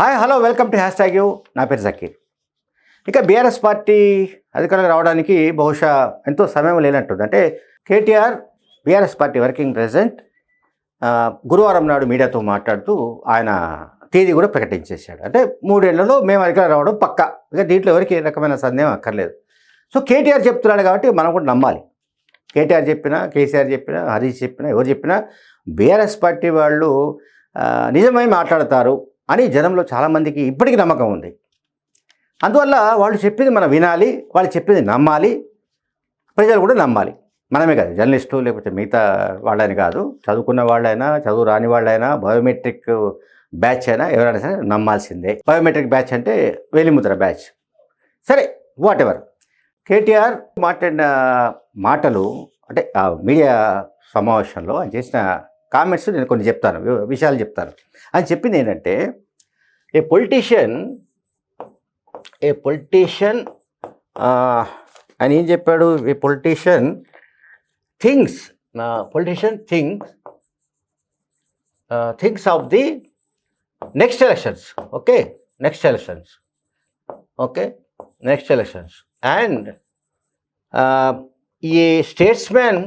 Hi hello welcome to hashtag you నా పేరు జకీర్. ఇక బీఆర్ఎస్ పార్టీ అధికారంలో రావడానికి బహుశా ఎంతో సమయం లేనట్టుంది. అంటే KTR BRS party working president గురువారం నాడు మీడియాతో మాట్లాడుతూ ఆయన తేదీ కూడా ప్రకటించేశాడు. అంటే మూడేళ్ళలో మేము అధికారం రావడం పక్క. ఇక దీంట్లో ఎవరికి ఏ రకమైన సందేహం అక్కర్లేదు. సో కేటీఆర్ చెప్తున్నాడు కాబట్టి మనం కూడా నమ్మాలి. కేటీఆర్ చెప్పినా కేసీఆర్ చెప్పినా హరీష్ చెప్పినా ఎవరు చెప్పినా బీఆర్ఎస్ పార్టీ వాళ్ళు నిజమై మాట్లాడతారు. అని జనంలో చాలామందికి ఇప్పటికీ నమ్మకం ఉంది. అందువల్ల వాళ్ళు చెప్పింది మనం వినాలి వాళ్ళు చెప్పింది నమ్మాలి ప్రజలు కూడా నమ్మాలి. మనమే కాదు జర్నలిస్టు లేకపోతే మిగతా వాళ్ళని కాదు చదువుకున్న వాళ్ళైనా చదువు రాని వాళ్ళైనా బయోమెట్రిక్ బ్యాచ్ అయినా ఎవరైనా సరే నమ్మాల్సిందే. బయోమెట్రిక్ బ్యాచ్ అంటే వేలిముద్ర బ్యాచ్. సరే వాట్ ఎవర్ కేటీఆర్ మాట్లాడిన మాటలు అంటే మీడియా సమావేశంలో ఆయన చేసిన కామెంట్స్ నేను కొన్ని చెప్తాను విషయాలు చెప్తాను. అని చెప్పింది ఏంటంటే ఏ పొలిటీషియన్ ఏ పొలిటీషియన్ ఆయన ఏం చెప్పాడు? ఏ politician things politician things things of the next elections okay next elections okay next elections and ఈ statesmen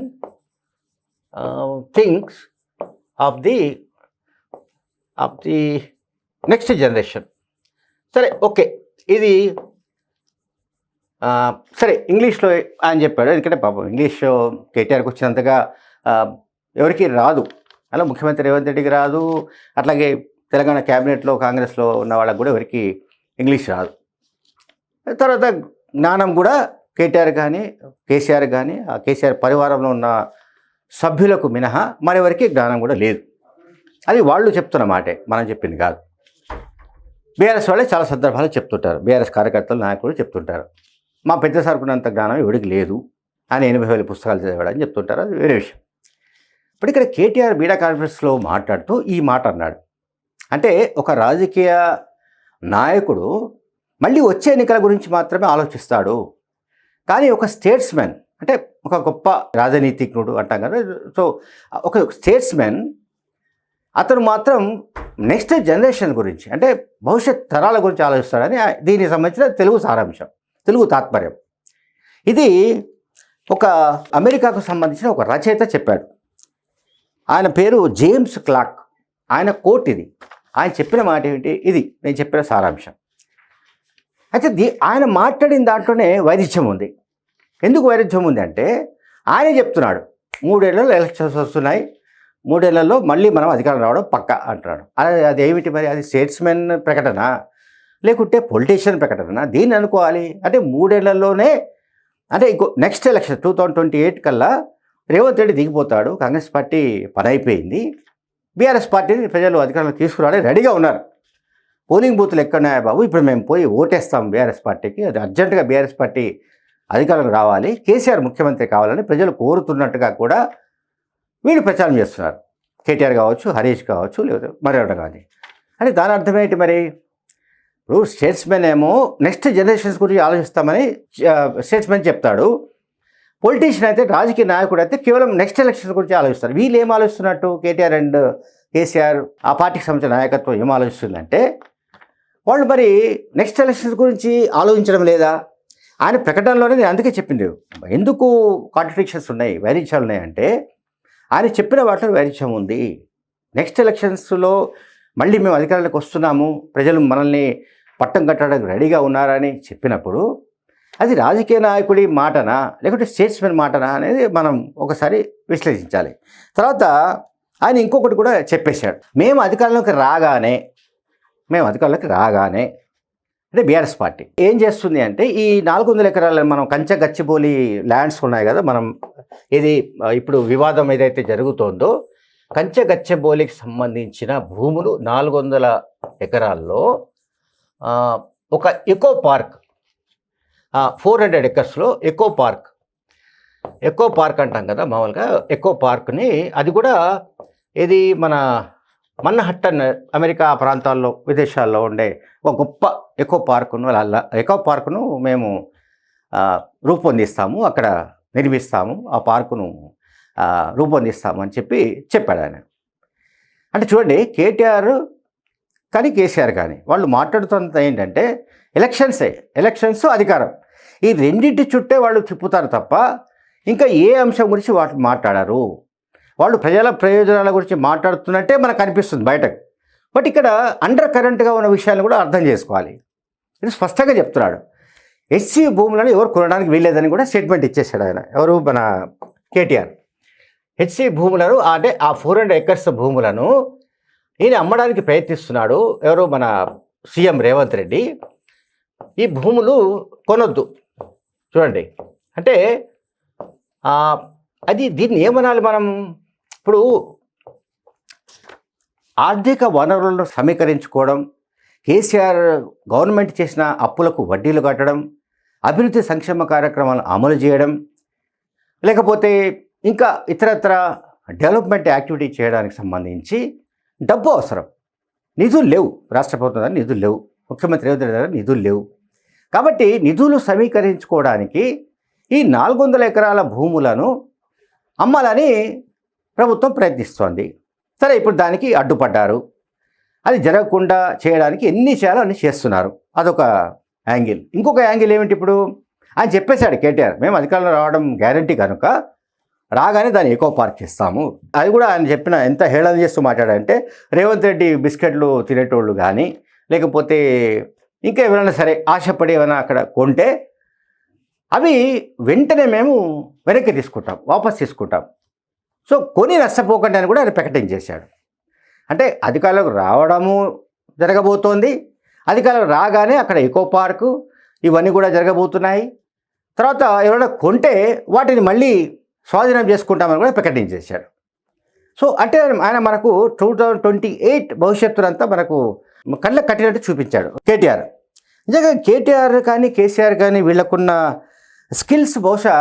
things of the of the next generation సరే ఓకే. ఇది సరే ఇంగ్లీష్లో ఆయన చెప్పాడు. ఎందుకంటే పాపం ఇంగ్లీష్ కేటీఆర్కి వచ్చినంతగా ఎవరికి రాదు. అలా ముఖ్యమంత్రి రేవంత్ రెడ్డికి రాదు. అట్లాగే తెలంగాణ క్యాబినెట్లో కాంగ్రెస్లో ఉన్న వాళ్ళకి కూడా ఎవరికి ఇంగ్లీష్ రాదు. తర్వాత జ్ఞానం కూడా కేటీఆర్ కానీ కేసీఆర్ కానీ ఆ కేసీఆర్ పరివారంలో ఉన్న సభ్యులకు మినహా మరెవరికి జ్ఞానం కూడా లేదు. అది వాళ్ళు చెప్తున్న మాటే మనం చెప్పింది కాదు. బీఆర్ఎస్ వాళ్ళే చాలా సందర్భాలు చెప్తుంటారు. బీఆర్ఎస్ కార్యకర్తలు నాయకులు చెప్తుంటారు. మా పెద్ద సరుకునంత జ్ఞానం ఎవడికి లేదు ఆయన ఎనభై వేల పుస్తకాలు చదివాడని చెప్తుంటారు. అది వేరే విషయం. ఇప్పుడు ఇక్కడ కేటీఆర్ మీడియా కాన్ఫరెన్స్లో మాట్లాడుతూ ఈ మాట అన్నాడు. అంటే ఒక రాజకీయ నాయకుడు మళ్ళీ వచ్చే ఎన్నికల గురించి మాత్రమే ఆలోచిస్తాడు. కానీ ఒక స్టేట్స్మెన్ అంటే ఒక గొప్ప రాజనీతిజ్ఞుడు అంటాం కదా. సో ఒక స్టేట్స్మెన్ అతను మాత్రం నెక్స్ట్ జనరేషన్ గురించి అంటే భవిష్యత్ తరాల గురించి ఆలోచిస్తాడని దీనికి సంబంధించిన తెలుగు సారాంశం తెలుగు తాత్పర్యం. ఇది ఒక అమెరికాకు సంబంధించిన ఒక రచయిత చెప్పాడు. ఆయన పేరు జేమ్స్ క్లాక్ ఆయన కోట్ ఇది. ఆయన చెప్పిన మాట ఏమిటి ఇది. నేను చెప్పిన సారాంశం. అయితే దీ ఆయన మాట్లాడిన దాంట్లోనే వైరుధ్యం ఉంది. ఎందుకు వైరుధ్యం ఉంది అంటే ఆయనే చెప్తున్నాడు మూడేళ్ళలో ఎలక్షన్స్ వస్తున్నాయి మూడేళ్ళలో మళ్ళీ మనం అధికారం రావడం పక్క అంటున్నాడు. అది అది ఏమిటి మరి? అది స్టేట్స్మెన్ ప్రకటన లేకుంటే పొలిటీషియన్ ప్రకటన? దీన్ని అనుకోవాలి. అంటే మూడేళ్ళలోనే అంటే ఇంకో next election two thousand twenty eight కల్లా రేవంత్ రెడ్డి దిగిపోతాడు కాంగ్రెస్ పార్టీ పని అయిపోయింది బీఆర్ఎస్ పార్టీని ప్రజలు అధికారంలో తీసుకురావడానికి రెడీగా ఉన్నారు. పోలింగ్ బూత్లు ఎక్కడున్నాయా బాబు? ఇప్పుడు మేము పోయి ఓటేస్తాం బీఆర్ఎస్ పార్టీకి అది అర్జెంటుగా బీఆర్ఎస్ పార్టీ అధికారం రావాలి కేసీఆర్ ముఖ్యమంత్రి కావాలని ప్రజలు కోరుతున్నట్టుగా కూడా వీళ్ళు ప్రచారం చేస్తున్నారు. కేటీఆర్ కావచ్చు హరీష్ కావచ్చు లేదా మరెవరు కానీ అంటే దాని అర్థం ఏంటి మరి? ఇప్పుడు స్టేట్స్మెన్ ఏమో నెక్స్ట్ జనరేషన్స్ గురించి ఆలోచిస్తామని స్టేట్స్మెన్ చెప్తాడు. పొలిటీషియన్ అయితే రాజకీయ నాయకుడు అయితే కేవలం నెక్స్ట్ ఎలక్షన్స్ గురించి ఆలోచిస్తారు. వీళ్ళు ఏం ఆలోచిస్తున్నట్టు? కేటీఆర్ అండ్ కేసీఆర్ ఆ పార్టీకి సంబంధించిన నాయకత్వం ఏం ఆలోచిస్తుందంటే వాళ్ళు మరి నెక్స్ట్ ఎలక్షన్స్ గురించి ఆలోచించడం లేదా? ఆయన ప్రకటనలోనే నేను అందుకే చెప్పింది. ఎందుకు కాంట్రడిక్షన్స్ ఉన్నాయి? వైరుధ్యాలు ఉన్నాయంటే ఆయన చెప్పిన వాటిలో వైరుధ్యం ఉంది. నెక్స్ట్ ఎలక్షన్స్లో మళ్ళీ మేము అధికారులకు వస్తున్నాము. ప్రజలు మనల్ని పట్టం కట్టడానికి రెడీగా ఉన్నారని చెప్పినప్పుడు అది రాజకీయ నాయకుడి మాటనా? లేకుంటే స్టేట్స్మెన్ మాటనా? అనేది మనం ఒకసారి విశ్లేషించాలి. తర్వాత ఆయన ఇంకొకటి కూడా చెప్పేశాడు. మేము అధికారంలోకి రాగానే మేము అధికారంలోకి రాగానే అంటే బీఆర్ఎస్ పార్టీ. ఏం చేస్తుంది అంటే ఈ నాలుగు వందల ఎకరాల మనం కంచె గచ్చిబోలి ల్యాండ్స్ ఉన్నాయి కదా మనం ఇది ఇప్పుడు వివాదం ఏదైతే జరుగుతోందో కంచె గచ్చిబోలికి సంబంధించిన భూములు నాలుగు వందల ఎకరాల్లో ఒక ఎకో పార్క్ ఫోర్ హండ్రెడ్ ఎకర్స్లో ఎకో పార్క్. ఎకో పార్క్ అంటాం కదా మామూలుగా ఎకో పార్క్ని అది కూడా ఇది మన మన్నహట్టన్ అమెరికా ప్రాంతాల్లో విదేశాల్లో ఉండే ఒక గొప్ప ఎకో పార్కును అలా ఎకో పార్కును మేము రూపొందిస్తాము అక్కడ నిర్మిస్తాము ఆ పార్కును రూపొందిస్తాము అని చెప్పి చెప్పాడు ఆయన. అంటే చూడండి కేటీఆర్ కానీ కేసీఆర్ కానీ వాళ్ళు మాట్లాడుతున్నది ఏంటంటే ఎలక్షన్సే ఎలక్షన్స్ అధికారం. ఈ రెండింటి చుట్టే వాళ్ళు తిప్పుతారు తప్ప ఇంకా ఏ అంశం గురించి వాళ్ళు మాట్లాడారు? వాళ్ళు ప్రజల ప్రయోజనాల గురించి మాట్లాడుతున్నట్టే మనకు అనిపిస్తుంది బయటకు. బట్ ఇక్కడ అండర్ కరెంట్గా ఉన్న విషయాలను కూడా అర్థం చేసుకోవాలి. ఇది స్పష్టంగా చెప్తున్నాడు. ఎస్సీ భూములను ఎవరు కొనడానికి వీల్లేదని కూడా స్టేట్మెంట్ ఇచ్చేసాడు ఆయన. ఎవరు? మన కేటీఆర్. హెచ్సి భూములను అంటే ఆ ఫోర్ హండ్రెడ్ ఎకర్స్ భూములను ఈయన అమ్మడానికి ప్రయత్నిస్తున్నాడు. ఎవరు? మన సీఎం రేవంత్ రెడ్డి. ఈ భూములు కొనొద్దు. చూడండి. అంటే అది దీన్ని ఏమనాలి మనం? ఇప్పుడు ఆర్థిక వనరులను సమీకరించుకోవడం కేసీఆర్ గవర్నమెంట్ చేసిన అప్పులకు వడ్డీలు కట్టడం అభివృద్ధి సంక్షేమ కార్యక్రమాలను అమలు చేయడం లేకపోతే ఇంకా ఇతరత్ర డెవలప్మెంట్ యాక్టివిటీ చేయడానికి సంబంధించి డబ్బు అవసరం. నిధులు లేవు. రాష్ట్ర ప్రభుత్వం దగ్గర నిధులు లేవు. ముఖ్యమంత్రి రేవంత్ రెడ్డి దగ్గర నిధులు లేవు. కాబట్టి నిధులు సమీకరించుకోవడానికి ఈ నాలుగు వందల ఎకరాల భూములను అమ్మాలని ప్రభుత్వం ప్రయత్నిస్తోంది. సరే ఇప్పుడు దానికి అడ్డుపడ్డారు. అది జరగకుండా చేయడానికి ఎన్ని చేయాలో అన్ని చేస్తున్నారు. అదొక యాంగిల్. ఇంకొక యాంగిల్ ఏమిటి ఇప్పుడు? ఆయన చెప్పేశాడు కేటీఆర్ మేము అధికారంలో రావడం గ్యారంటీ కనుక రాగానే దాన్ని ఎకో పార్క్ చేస్తాము. అది కూడా ఆయన చెప్పిన ఎంత హేళన చేస్తూ మాట్లాడంటే రేవంత్ రెడ్డి బిస్కెట్లు తినేటోళ్ళు కానీ లేకపోతే ఇంకా ఎవరైనా సరే ఆశపడి ఏమైనా అక్కడ కొంటే అవి వెంటనే మేము వెనక్కి తీసుకుంటాం వాపస్ తీసుకుంటాం. సో కొని నష్టపోకండి అని కూడా ఆయన ప్రకటించేశాడు అంటే అధికారులకు రావడము జరగబోతోంది. అధికారులకు రాగానే అక్కడ ఎకో పార్కు ఇవన్నీ కూడా జరగబోతున్నాయి. తర్వాత ఎవరైనా కొంటే వాటిని మళ్ళీ స్వాధీనం చేసుకుంటామని కూడా ప్రకటించేశాడు సో అంటే ఆయన మనకు టూ థౌజండ్ ట్వంటీ ఎయిట్ భవిష్యత్తునంతా మనకు కళ్ళకు కట్టినట్టు చూపించాడు కేటీఆర్. నిజంగా కేటీఆర్ కానీ కేసీఆర్ కానీ వీళ్ళకున్న స్కిల్స్ బహుశా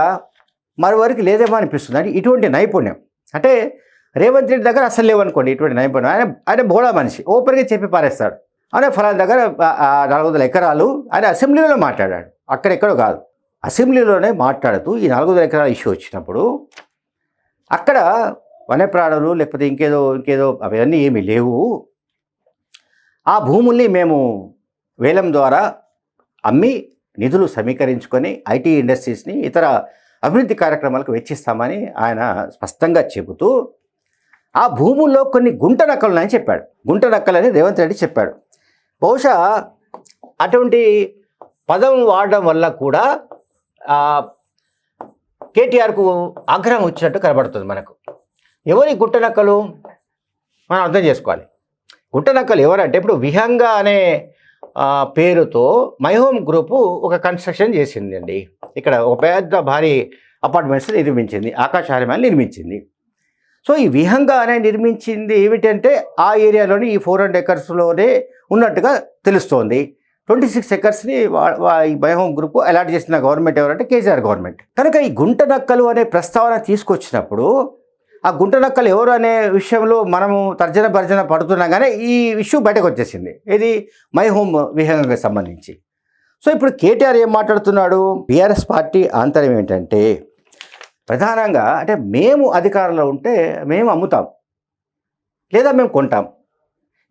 మరోవరకు లేదేమో అనిపిస్తుంది. అంటే ఇటువంటి నైపుణ్యం. అంటే రేవంత్ రెడ్డి దగ్గర అసలు లేవనుకోండి ఇటువంటి నైపుణ్యం ఆయన ఆయన బోడా మనిషి ఓపెన్గా చెప్పి పారేస్తాడు. ఆయన ఫలాన్ దగ్గర నాలుగు వందల ఎకరాలు ఆయన అసెంబ్లీలో మాట్లాడాడు. అక్కడెక్కడో కాదు. అసెంబ్లీలోనే మాట్లాడుతూ ఈ నాలుగు వందల ఎకరాల ఇష్యూ వచ్చినప్పుడు అక్కడ వన్యప్రాణులు లేకపోతే ఇంకేదో ఇంకేదో అవన్నీ ఏమీ లేవు. ఆ భూముల్ని మేము వేలం ద్వారా అమ్మి నిధులు సమీకరించుకొని ఐటీ ఇండస్ట్రీస్ని ఇతర అభివృద్ధి కార్యక్రమాలకు వెచ్చిస్తామని ఆయన స్పష్టంగా చెబుతూ ఆ భూముల్లో కొన్ని గుంట నక్కలున్నాయని చెప్పాడు. గుంట నక్కలని రేవంత్ రెడ్డి చెప్పాడు. బహుశా అటువంటి పదం వాడడం వల్ల కూడా కేటీఆర్కు ఆగ్రహం వచ్చినట్టు కనబడుతుంది మనకు. ఎవరి గుంట నక్కలు మనం అర్థం చేసుకోవాలి. గుంట నక్కలు ఎవరంటే ఇప్పుడు విహంగ అనే పేరుతో మైహోమ్ గ్రూపు ఒక కన్స్ట్రక్షన్ చేసిందండి. ఇక్కడ ఒక పెద్ద భారీ అపార్ట్మెంట్స్ నిర్మించింది ఆకాశహారమాన్ని నిర్మించింది. సో ఈ విహంగ అనే నిర్మించింది ఏమిటంటే ఆ ఏరియాలోని ఈ ఫోర్ హండ్రెడ్ ఎకర్స్లోనే ఉన్నట్టుగా తెలుస్తోంది. ట్వంటీ సిక్స్ ఎకర్స్ని ఈ బయోహోమ్ గ్రూప్ అలాట్ చేసిన గవర్నమెంట్ ఎవరంటే కేసీఆర్ గవర్నమెంట్. కనుక ఈ గుంట నక్కలు అనే ప్రస్తావన తీసుకొచ్చినప్పుడు ఆ గుంటనక్కలు ఎవరు అనే విషయంలో మనము తర్జన భర్జన పడుతున్నా కానీ ఈ ఇష్యూ బయటకు వచ్చేసింది ఇది మై హోమ్ విహంగకు సంబంధించి. సో ఇప్పుడు కేటీఆర్ ఏం మాట్లాడుతున్నాడు? బీఆర్ఎస్ పార్టీ ఆంతర్యం ఏంటంటే ప్రధానంగా అంటే మేము అధికారంలో ఉంటే మేము అమ్ముతాం. లేదా మేము కొంటాం.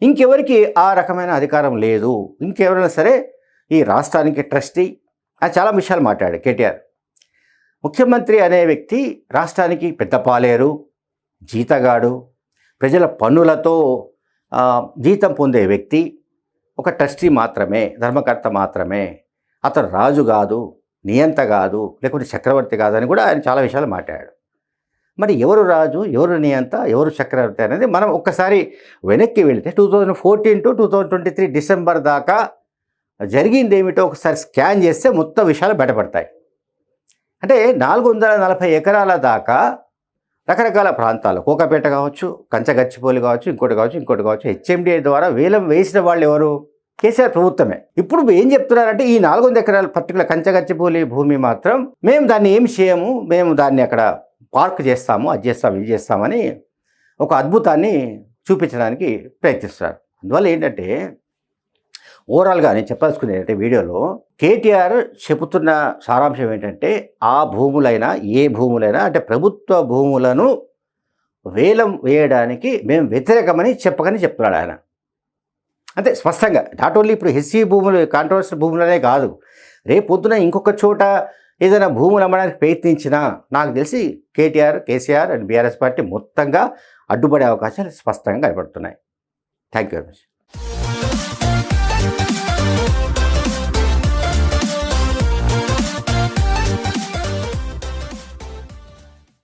ఇంకెవరికి ఆ రకమైన అధికారం లేదు. ఇంకెవరైనా సరే ఈ రాష్ట్రానికి ట్రస్టీ అని చాలా విషయాలు మాట్లాడాడు కేటీఆర్. ముఖ్యమంత్రి అనే వ్యక్తి రాష్ట్రానికి పెద్ద పాలేరు. జీతగాడు ప్రజల పన్నులతో జీతం పొందే వ్యక్తి ఒక ట్రస్టీ మాత్రమే ధర్మకర్త మాత్రమే. అతను రాజు కాదు నియంత కాదు లేకుంటే చక్రవర్తి కాదని కూడా ఆయన చాలా విషయాలు మాట్లాడాడు. మరి ఎవరు రాజు ఎవరు నియంత ఎవరు చక్రవర్తి అనేది మనం ఒక్కసారి వెనక్కి వెళితే two thousand fourteen to two thousand twenty three December దాకా జరిగింది ఏమిటో ఒకసారి స్కాన్ చేస్తే మొత్తం విషయాలు బయటపడతాయి. అంటే నాలుగు వందల నలభై ఎకరాల దాకా రకరకాల ప్రాంతాలు. కోకపేట కావచ్చు కంచగచ్చిపోలి కావచ్చు ఇంకోటి కావచ్చు ఇంకోటి కావచ్చు. హెచ్ఎండిఏ ద్వారా వేలం వేసిన వాళ్ళు ఎవరు? కేసీఆర్ ప్రభుత్వమే. ఇప్పుడు ఏం చెప్తున్నారంటే ఈ నాలుగు వందల ఎకరాల పర్టికులర్ కంచగచ్చిపోలి భూమి మాత్రం మేము దాన్ని ఏం చేయము మేము దాన్ని అక్కడ పార్క్ చేస్తాము అది చేస్తాము ఇది చేస్తామని ఒక అద్భుతాన్ని చూపించడానికి ప్రయత్నిస్తారు అందువల్ల ఏంటంటే ఓవరాల్గా నేను చెప్పాల్సుకునేది అంటే వీడియోలో కేటీఆర్ చెబుతున్న సారాంశం ఏంటంటే ఆ భూములైనా ఏ భూములైనా అంటే ప్రభుత్వ భూములను వేలం వేయడానికి మేము వ్యతిరేకమని చెప్పకని చెప్తున్నాడు ఆయన. అంటే స్పష్టంగా నాట్ ఓన్లీ ఇప్పుడు హెచ్సి భూములు కాంట్రవర్సీ భూములనే కాదు. రేపు పొద్దున ఇంకొక చోట ఏదైనా భూములు అమ్మడానికి ప్రయత్నించినా నాకు తెలిసి KTR KCR and BRS party మొత్తంగా అడ్డుపడే అవకాశాలు స్పష్టంగా కనబడుతున్నాయి. Thank you very much. Thank you.